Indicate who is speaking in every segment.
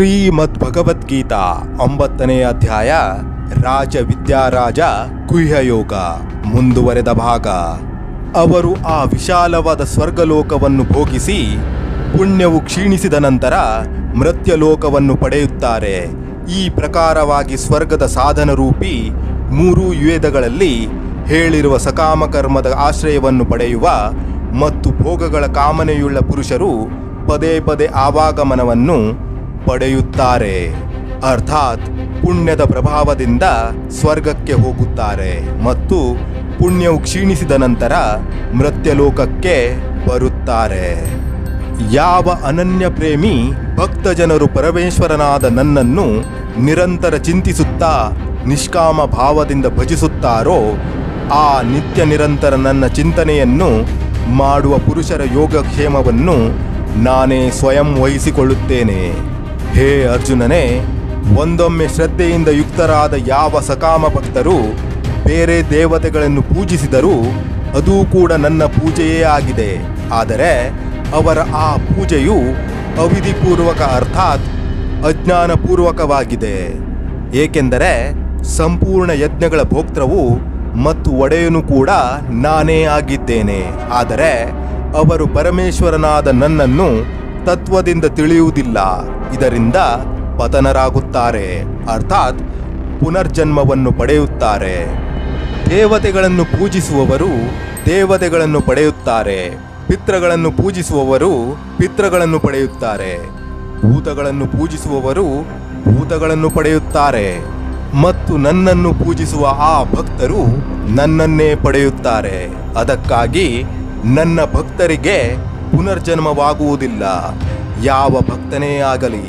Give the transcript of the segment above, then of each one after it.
Speaker 1: ಶ್ರೀಮದ್ ಭಗವದ್ಗೀತಾ ಒಂಬತ್ತನೇ ಅಧ್ಯಾಯ ರಾಜ ವಿದ್ಯಾರಾಜ ಗುಹ್ಯಯೋಗ ಮುಂದುವರೆದ ಭಾಗ. ಅವರು ಆ ವಿಶಾಲವಾದ ಸ್ವರ್ಗಲೋಕವನ್ನು ಭೋಗಿಸಿ ಪುಣ್ಯವು ಕ್ಷೀಣಿಸಿದ ನಂತರ ಮೃತ್ಯಲೋಕವನ್ನು ಪಡೆಯುತ್ತಾರೆ. ಈ ಪ್ರಕಾರವಾಗಿ ಸ್ವರ್ಗದ ಸಾಧನರೂಪಿ ಮೂರು ವೇದಗಳಲ್ಲಿ ಹೇಳಿರುವ ಸಕಾಮಕರ್ಮದ ಆಶ್ರಯವನ್ನು ಪಡೆಯುವ ಮತ್ತು ಭೋಗಗಳ ಕಾಮನೆಯುಳ್ಳ ಪುರುಷರು ಪದೇ ಪದೇ ಆವಾಗಮನವನ್ನು ಪಡೆಯುತ್ತಾರೆ. ಅರ್ಥಾತ್ ಪುಣ್ಯದ ಪ್ರಭಾವದಿಂದ ಸ್ವರ್ಗಕ್ಕೆ ಹೋಗುತ್ತಾರೆ ಮತ್ತು ಪುಣ್ಯವು ಕ್ಷೀಣಿಸಿದ ನಂತರ ಮೃತ್ಯಲೋಕಕ್ಕೆ ಬರುತ್ತಾರೆ. ಯಾವ ಅನನ್ಯ ಪ್ರೇಮಿ ಭಕ್ತ ಜನರು ಪರಮೇಶ್ವರನಾದ ನನ್ನನ್ನು ನಿರಂತರ ಚಿಂತಿಸುತ್ತಾ ನಿಷ್ಕಾಮ ಭಾವದಿಂದ ಭಜಿಸುತ್ತಾರೋ, ಆ ನಿತ್ಯ ನಿರಂತರ ನನ್ನ ಚಿಂತನೆಯನ್ನು ಮಾಡುವ ಪುರುಷರ ಯೋಗಕ್ಷೇಮವನ್ನು ನಾನೇ ಸ್ವಯಂ ವಹಿಸಿಕೊಳ್ಳುತ್ತೇನೆ. ಹೇ ಅರ್ಜುನನೇ, ಒಂದೊಮ್ಮೆ ಶ್ರದ್ಧೆಯಿಂದ ಯುಕ್ತರಾದ ಯಾವ ಸಕಾಮ ಭಕ್ತರು ಬೇರೆ ದೇವತೆಗಳನ್ನು ಪೂಜಿಸಿದರೂ ಅದೂ ಕೂಡ ನನ್ನ ಪೂಜೆಯೇ ಆಗಿದೆ. ಆದರೆ ಅವರ ಆ ಪೂಜೆಯು ಅವಿಧಿಪೂರ್ವಕ ಅರ್ಥಾತ್ ಅಜ್ಞಾನಪೂರ್ವಕವಾಗಿದೆ. ಏಕೆಂದರೆ ಸಂಪೂರ್ಣ ಯಜ್ಞಗಳ ಭೋಕ್ತೃವು ಮತ್ತು ಒಡೆಯನು ಕೂಡ ನಾನೇ ಆಗಿದ್ದೇನೆ. ಆದರೆ ಅವರು ಪರಮೇಶ್ವರನಾದ ನನ್ನನ್ನು ತತ್ವದಿಂದ ತಿಳಿಯುವುದಿಲ್ಲ. ಇದರಿಂದ ಪತನರಾಗುತ್ತಾರೆ. ಅರ್ಥಾತ್ ಪುನರ್ಜನ್ಮವನ್ನು ಪಡೆಯುತ್ತಾರೆ. ದೇವತೆಗಳನ್ನು ಪೂಜಿಸುವವರು ದೇವತೆಗಳನ್ನು ಪಡೆಯುತ್ತಾರೆ. ಪಿತೃಗಳನ್ನು ಪೂಜಿಸುವವರು ಪಿತೃಗಳನ್ನು ಪಡೆಯುತ್ತಾರೆ. ಭೂತಗಳನ್ನು ಪೂಜಿಸುವವರು ಭೂತಗಳನ್ನು ಪಡೆಯುತ್ತಾರೆ. ಮತ್ತು ನನ್ನನ್ನು ಪೂಜಿಸುವ ಆ ಭಕ್ತರು ನನ್ನನ್ನೇ ಪಡೆಯುತ್ತಾರೆ. ಅದಕ್ಕಾಗಿ ನನ್ನ ಭಕ್ತರಿಗೆ ಪುನರ್ಜನ್ಮವಾಗುವುದಿಲ್ಲ. ಯಾವ ಭಕ್ತನೇ ಆಗಲಿ,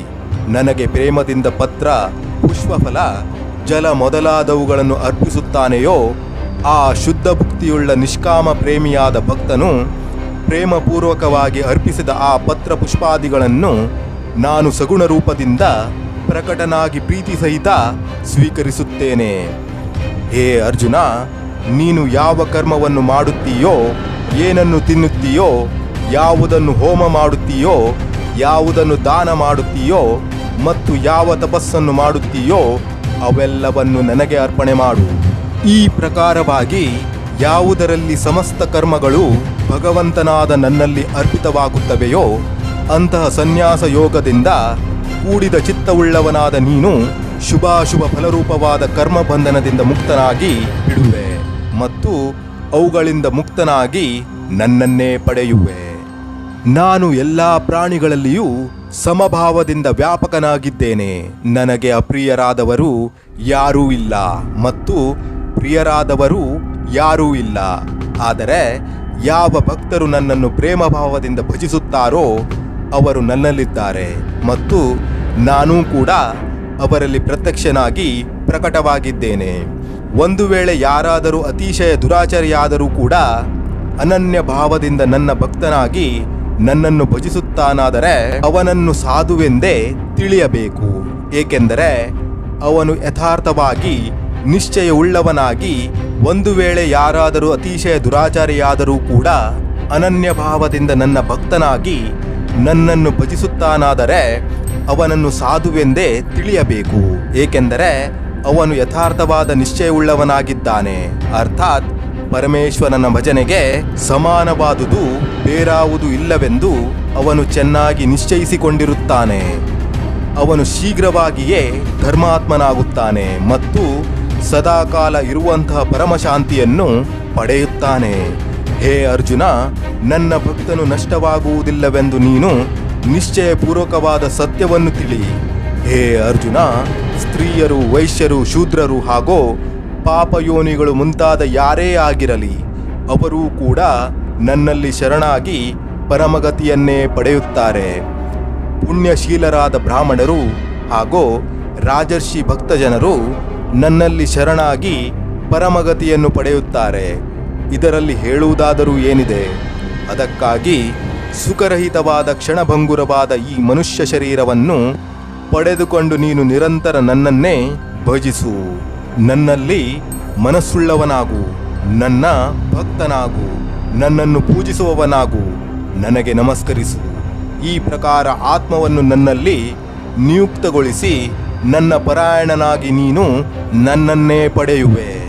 Speaker 1: ನನಗೆ ಪ್ರೇಮದಿಂದ ಪತ್ರ, ಪುಷ್ಪಫಲ, ಜಲ ಮೊದಲಾದವುಗಳನ್ನು ಅರ್ಪಿಸುತ್ತಾನೆಯೋ, ಆ ಶುದ್ಧ ಭಕ್ತಿಯುಳ್ಳ ನಿಷ್ಕಾಮ ಪ್ರೇಮಿಯಾದ ಭಕ್ತನು ಪ್ರೇಮಪೂರ್ವಕವಾಗಿ ಅರ್ಪಿಸಿದ ಆ ಪತ್ರ ಪುಷ್ಪಾದಿಗಳನ್ನು ನಾನು ಸಗುಣ ರೂಪದಿಂದ ಪ್ರಕಟನಾಗಿ ಪ್ರೀತಿ ಸಹಿತ ಸ್ವೀಕರಿಸುತ್ತೇನೆ. ಹೇ ಅರ್ಜುನ, ನೀನು ಯಾವ ಕರ್ಮವನ್ನು ಮಾಡುತ್ತೀಯೋ, ಏನನ್ನು ತಿನ್ನುತ್ತೀಯೋ ಯಾವುದನ್ನು ಹೋಮ ಮಾಡುತ್ತೀಯೋ, ಯಾವುದನ್ನು ದಾನ ಮಾಡುತ್ತೀಯೋ ಮತ್ತು ಯಾವ ತಪಸ್ಸನ್ನು ಮಾಡುತ್ತೀಯೋ ಅವೆಲ್ಲವನ್ನು ನನಗೆ ಅರ್ಪಣೆ ಮಾಡು. ಈ ಪ್ರಕಾರವಾಗಿ ಯಾವುದರಲ್ಲಿ ಸಮಸ್ತ ಕರ್ಮಗಳು ಭಗವಂತನಾದ ನನ್ನಲ್ಲಿ ಅರ್ಪಿತವಾಗುತ್ತವೆಯೋ, ಅಂತಹ ಸನ್ಯಾಸ ಯೋಗದಿಂದ ಕೂಡಿದ ಚಿತ್ತವುಳ್ಳವನಾದ ನೀನು ಶುಭಾಶುಭ ಫಲರೂಪವಾದ ಕರ್ಮ ಬಂಧನದಿಂದ ಮುಕ್ತನಾಗಿ ಬಿಡುವೆ ಮತ್ತು ಅವುಗಳಿಂದ ಮುಕ್ತನಾಗಿ ನನ್ನನ್ನೇ ಪಡೆಯುವೆ. ನಾನು ಎಲ್ಲ ಪ್ರಾಣಿಗಳಲ್ಲಿಯೂ ಸಮಭಾವದಿಂದ ವ್ಯಾಪಕನಾಗಿದ್ದೇನೆ. ನನಗೆ ಅಪ್ರಿಯರಾದವರು ಯಾರೂ ಇಲ್ಲ ಮತ್ತು ಪ್ರಿಯರಾದವರು ಯಾರೂ ಇಲ್ಲ. ಆದರೆ ಯಾವ ಭಕ್ತರು ನನ್ನನ್ನು ಪ್ರೇಮಭಾವದಿಂದ ಭಜಿಸುತ್ತಾರೋ ಅವರು ನನ್ನಲ್ಲಿದ್ದಾರೆ ಮತ್ತು ನಾನೂ ಕೂಡ ಅವರಲ್ಲಿ ಪ್ರತ್ಯಕ್ಷನಾಗಿ ಪ್ರಕಟವಾಗಿದ್ದೇನೆ. ಒಂದು ವೇಳೆ ಯಾರಾದರೂ ಅತಿಶಯ ದುರಾಚಾರಿಯಾದರೂ ಕೂಡ ಅನನ್ಯ ಭಾವದಿಂದ ನನ್ನ ಭಕ್ತನಾಗಿ ನನ್ನನ್ನು ಭಜಿಸುತ್ತಾನಾದರೆ ಅವನನ್ನು ಸಾಧುವೆಂದೇ ತಿಳಿಯಬೇಕು. ಏಕೆಂದರೆ ಅವನು ಯಥಾರ್ಥವಾಗಿ ನಿಶ್ಚಯವುಳ್ಳವನಾಗಿ ಒಂದು ವೇಳೆ ಯಾರಾದರೂ ಅತಿಶಯ ದುರಾಚಾರಿಯಾದರೂ ಕೂಡ ಅನನ್ಯ ಭಾವದಿಂದ ನನ್ನ ಭಕ್ತನಾಗಿ ನನ್ನನ್ನು ಭಜಿಸುತ್ತಾನಾದರೆ ಅವನನ್ನು ಸಾಧುವೆಂದೇ ತಿಳಿಯಬೇಕು. ಏಕೆಂದರೆ ಅವನು ಯಥಾರ್ಥವಾದ ನಿಶ್ಚಯವುಳ್ಳವನಾಗಿದ್ದಾನೆ. ಅರ್ಥಾತ್ ಪರಮೇಶ್ವರನ ಭಜನೆಗೆ ಸಮಾನವಾದುದು ಬೇರಾವುದು ಇಲ್ಲವೆಂದು ಅವನು ಚೆನ್ನಾಗಿ ನಿಶ್ಚಯಿಸಿಕೊಂಡಿರುತ್ತಾನೆ. ಅವನು ಶೀಘ್ರವಾಗಿಯೇ ಧರ್ಮಾತ್ಮನಾಗುತ್ತಾನೆ ಮತ್ತು ಸದಾಕಾಲ ಇರುವಂತಹ ಪರಮಶಾಂತಿಯನ್ನು ಪಡೆಯುತ್ತಾನೆ. ಹೇ ಅರ್ಜುನ, ನನ್ನ ಭಕ್ತನು ನಷ್ಟವಾಗುವುದಿಲ್ಲವೆಂದು ನೀನು ನಿಶ್ಚಯಪೂರ್ವಕವಾದ ಸತ್ಯವನ್ನು ತಿಳಿ. ಹೇ ಅರ್ಜುನ, ಸ್ತ್ರೀಯರು, ವೈಶ್ಯರು, ಶೂದ್ರರು ಹಾಗೂ ಪಾಪಯೋನಿಗಳು ಮುಂತಾದ ಯಾರೇ ಆಗಿರಲಿ, ಅವರೂ ಕೂಡ ನನ್ನಲ್ಲಿ ಶರಣಾಗಿ ಪರಮಗತಿಯನ್ನೇ ಪಡೆಯುತ್ತಾರೆ. ಪುಣ್ಯಶೀಲರಾದ ಬ್ರಾಹ್ಮಣರು ಹಾಗೂ ರಾಜರ್ಷಿ ಭಕ್ತಜನರು ನನ್ನಲ್ಲಿ ಶರಣಾಗಿ ಪರಮಗತಿಯನ್ನು ಪಡೆಯುತ್ತಾರೆ. ಇದರಲ್ಲಿ ಹೇಳುವುದಾದರೂ ಏನಿದೆ? ಅದಕ್ಕಾಗಿ ಸುಖರಹಿತವಾದ ಕ್ಷಣಭಂಗುರವಾದ ಈ ಮನುಷ್ಯ ಶರೀರವನ್ನು ಪಡೆದುಕೊಂಡು ನೀನು ನಿರಂತರ ನನ್ನನ್ನೇ ಭಜಿಸು. ನನ್ನಲ್ಲಿ ಮನಸ್ಸುಳ್ಳವನಾಗು, ನನ್ನ ಭಕ್ತನಾಗು, ನನ್ನನ್ನು ಪೂಜಿಸುವವನಾಗು, ನನಗೆ ನಮಸ್ಕರಿಸು. ಈ ಪ್ರಕಾರ ಆತ್ಮವನ್ನು ನನ್ನಲ್ಲಿ ನಿಯುಕ್ತಗೊಳಿಸಿ ನನ್ನ ಪರಾಯಣನಾಗಿ ನೀನು ನನ್ನನ್ನೇ ಪಡೆಯುವೆ.